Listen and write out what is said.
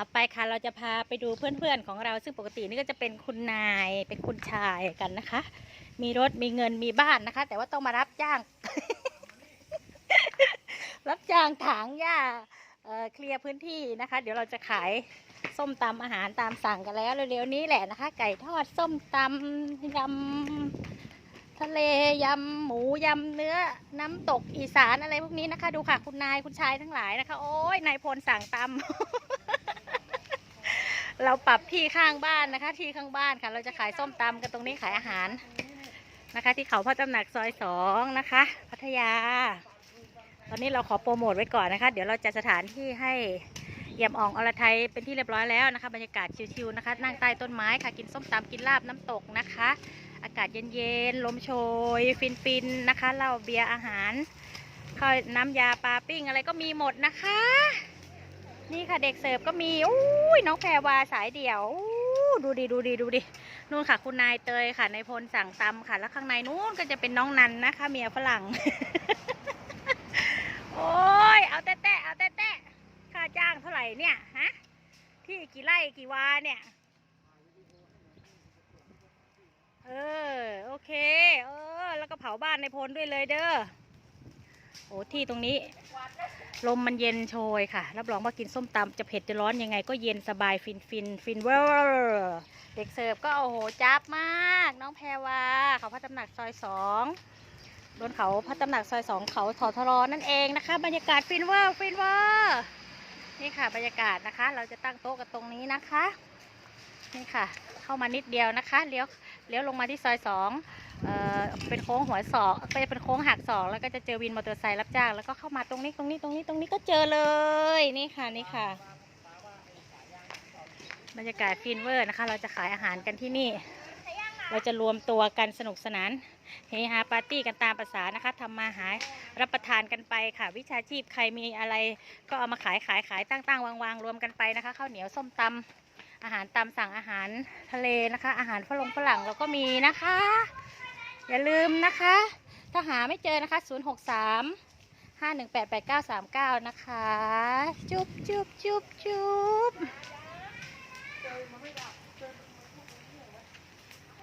เอาไปค่ะเราจะพาไปดูเพื่อนๆของเรา ซึ่งปกตินี่ก็จะเป็นคุณนายเป็นคุณชายกันนะคะ มีรถมีเงินมีบ้านนะคะ แต่ว่าต้องมารับจ้าง รับจ้างถางหญ้าเเคลียร์พื้นที่นะคะ เดี๋ยวเราจะขายส้มตำอาหารตามสั่งกันแล้วเร็วๆนี้แหละนะคะ ไก่ทอดส้มตำยำทะเลยำหมูยำเนื้อน้ำตกอีสานอะไรพวกนี้นะคะ ดูค่ะคุณนายคุณชายทั้งหลายนะคะ โอ้ยนายพลสั่งตำ เราปรับที่ข้างบ้านนะคะ ที่ข้างบ้านค่ะ เราจะขายส้มตำกันตรงนี้ขายอาหารนะคะ ที่เขาพระตำหนักซอยสองนะคะ พัทยา ตอนนี้เราขอโปรโมทไว้ก่อนนะคะ เดี๋ยวเราจะสถานที่ให้เยี่ยมอ่องอรไทยเป็นที่เรียบร้อยแล้วนะคะ บรรยากาศชิวๆนะคะ นั่งใต้ต้นไม้ค่ะ กินส้มตำกินลาบน้ำตกนะคะ อากาศเย็นๆลมโชย ฟินๆนะคะเหล้าเบียร์อาหารข้าวน้ำยาปลาปิ้งอะไรก็มีหมดนะคะ นี่ค่ะเด็กเสิร์ฟก็มีอุ้ยน้องแพรวาสายเดี่ยวอู้ดูดิดูดิดูดินู่นค่ะ คุณนายเตยค่ะในพลสั่งตำค่ะ แล้วข้างในนู้นก็จะเป็นน้องนันนะคะ เมียฝรั่ง โอ้ยเอาแตะแตะเอาแตะแตะค่าจ้างเท่าไหร่เนี่ยฮะที่กี่ไร่กี่วาเนี่ยเออโอเค เออ แล้วก็เผาบ้านในพลด้วยเลยเด้อ โอ้ที่ตรงนี้ ลมมันเย็นโชยค่ะ รับรองว่ากินส้มตำจะเผ็ดจะร้อนยังไง ก็เย็นสบายฟินฟินฟินเวอร์เด็กเสิร์ฟก็โอ้โหจับมาก น้องแพรวาเขาพระตำหนักซอยสองบนเขาพระตำหนักซอยสองเขาทอทรอนั่นเองนะคะ บรรยากาศฟินเวอร์ฟินเวอร์นี่ค่ะบรรยากาศนะคะ เราจะตั้งโต๊ะกันตรงนี้นะคะ นี่ค่ะ เข้ามานิดเดียวนะคะเลี้ยวเลี้ยวลงมาที่ซอยสอง เป็นโค้งหัวศอกเป็นโค้งหักศอกแล้วก็จะเจอวินมอเตอร์ไซค์รับจ้างแล้วก็เข้ามาตรงนี้ตรงนี้ตรงนี้ตรงนี้ก็เจอเลยนี่ค่ะนี่ค่ะบรรยากาศฟินเวอร์นะคะ เราจะขายอาหารกันที่นี่ เราจะรวมตัวกันสนุกสนานเฮฮาปาร์ตี้กันตามภาษานะคะทำมาหารับประทานกันไปค่ะ วิชาชีพใครมีอะไรก็เอามาขายขายขายตั้งตั้งวางวางรวมกันไปนะคะข้าวเหนียวส้มตำอาหารตามสั่งอาหารทะเลนะคะ อาหารฝรั่งฝรั่งเราก็มีนะคะ อย่าลืมนะคะ ถ้าหาไม่เจอนะคะ 063 5188939 นะคะ จุ๊บจุ๊บจุ๊บจุ๊บ